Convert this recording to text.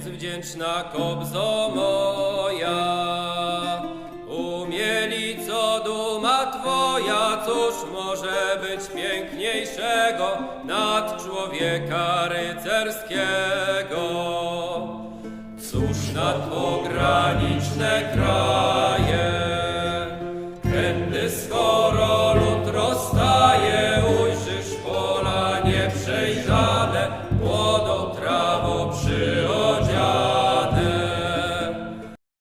jest wdzięczna kobzo moja. umieli co duma Twoja, cóż może być piękniejszego nad człowieka rycerskiego? Cóż nad pograniczne kraje, tędy skoro lud rozstaje, ujrzysz pola nieprzejrzane, młodo